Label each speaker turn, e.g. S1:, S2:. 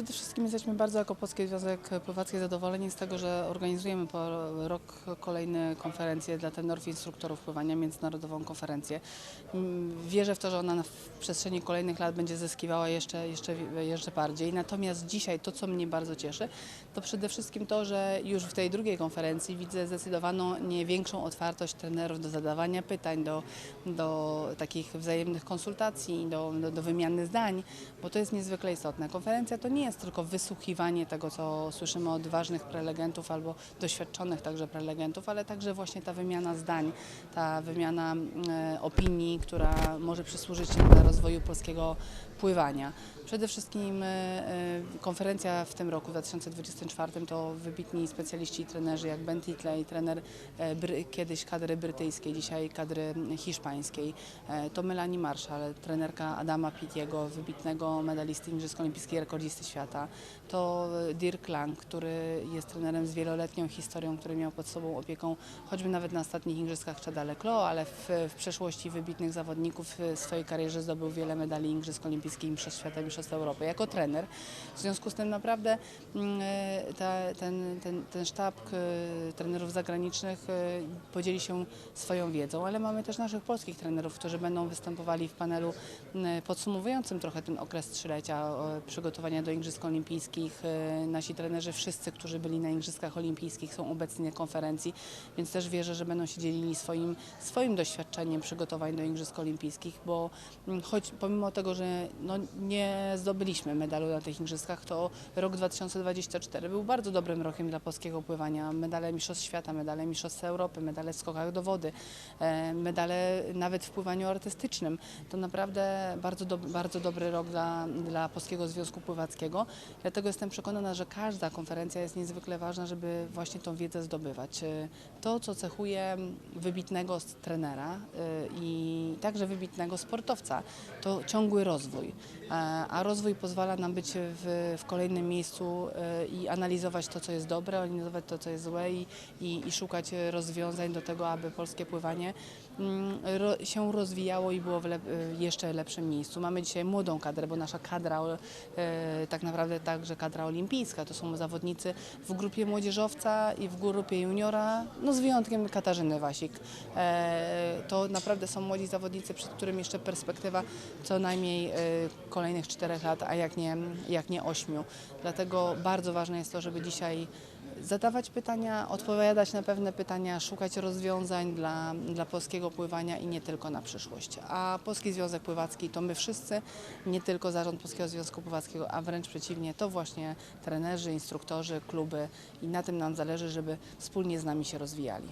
S1: Przede wszystkim jesteśmy bardzo jako Polski Związek Pływacki zadowoleni z tego, że organizujemy po rok kolejne konferencje dla tenorów i instruktorów pływania, międzynarodową konferencję. Mm, Wierzę w to, że ona w przestrzeni kolejnych lat będzie zyskiwała jeszcze, jeszcze, jeszcze bardziej. Natomiast dzisiaj to, co mnie bardzo cieszy, to przede wszystkim to, że już w tej drugiej konferencji widzę zdecydowaną nie większą otwartość trenerów do zadawania pytań, do, do takich wzajemnych konsultacji, do, do, do wymiany zdań, bo to jest niezwykle istotne. Konferencja to nie jest tylko wysłuchiwanie tego, co słyszymy od ważnych prelegentów albo doświadczonych także prelegentów, ale także właśnie ta wymiana zdań, ta wymiana e, opinii, która może przysłużyć się dla rozwoju polskiego pływania. Przede wszystkim e, e, konferencja w tym roku, w 2024, to wybitni specjaliści i trenerzy jak Ben Titley, trener kiedyś kadry brytyjskiej, dzisiaj kadry hiszpańskiej. To Melanie Marshall, trenerka Adama Pittiego, wybitnego medalisty Igrzysk Olimpijskich, rekordzisty świata. To e, Dirk Lang, który jest trenerem z wieloletnią historią, który miał pod sobą opieką choćby nawet na ostatnich Igrzyskach Chada Leclos, ale w, w przeszłości wybitnych zawodników w swojej karierze zdobył wiele medali Igrzysk Olimpijskich, Mistrzostw Świata Mistrzostw Europy jako trener. W związku z tym naprawdę mm, e, ta, ten, ten, ten sztab trenerów zagranicznych e, podzieli się swoją wiedzą, ale mamy też naszych polskich trenerów, którzy będą występowali w panelu podsumowującym trochę ten okres trzylecia przygotowania do Igrzysk Olimpijskich. E, Nasi trenerzy, wszyscy, którzy byli na Igrzyskach Olimpijskich są obecni na konferencji, więc też wierzę, że będą się dzielili swoim, swoim doświadczeniem przygotowań do Igrzysk Olimpijskich, bo mm, choć pomimo tego, że no, nie zdobyliśmy medalu na tych Igrzyskach, to rok 2024 był bardzo dobrym rokiem dla polskiego pływania. Medale Mistrzostw Świata, medale Mistrzostw Europy, medale w skokach do wody, e, medale nawet w pływaniu artystycznym. To naprawdę bardzo, do, bardzo dobry rok dla, dla Polskiego Związku Pływackiego. Dlatego jestem przekonana, że każda konferencja jest niezwykle ważna, żeby właśnie tą wiedzę zdobywać. E, To, co cechuje wybitnego trenera e, i także wybitnego sportowca, to ciągły rozwój. A rozwój pozwala nam być w, w kolejnym miejscu e, i analizować to, co jest dobre, analizować to, co jest złe i, i, i szukać rozwiązań do tego, aby polskie pływanie mm, się rozwijało i było w lep, jeszcze lepszym miejscu. Mamy dzisiaj młodą kadrę, bo nasza kadra, e, tak naprawdę także kadra olimpijska, to są zawodnicy w grupie młodzieżowca i w grupie juniora, no z wyjątkiem Katarzyny Wasik. E, to naprawdę są młodzi zawodnicy, przed którymi jeszcze perspektywa co najmniej e, kolejnych czterech lat, a jak nie, jak nie ośmiu. Dlatego bardzo ważne jest to, żeby dzisiaj zadawać pytania, odpowiadać na pewne pytania, szukać rozwiązań dla, dla polskiego pływania i nie tylko na przyszłość. A Polski Związek Pływacki to my wszyscy, nie tylko Zarząd Polskiego Związku Pływackiego, a wręcz przeciwnie, to właśnie trenerzy, instruktorzy, kluby i na tym nam zależy, żeby wspólnie z nami się rozwijali.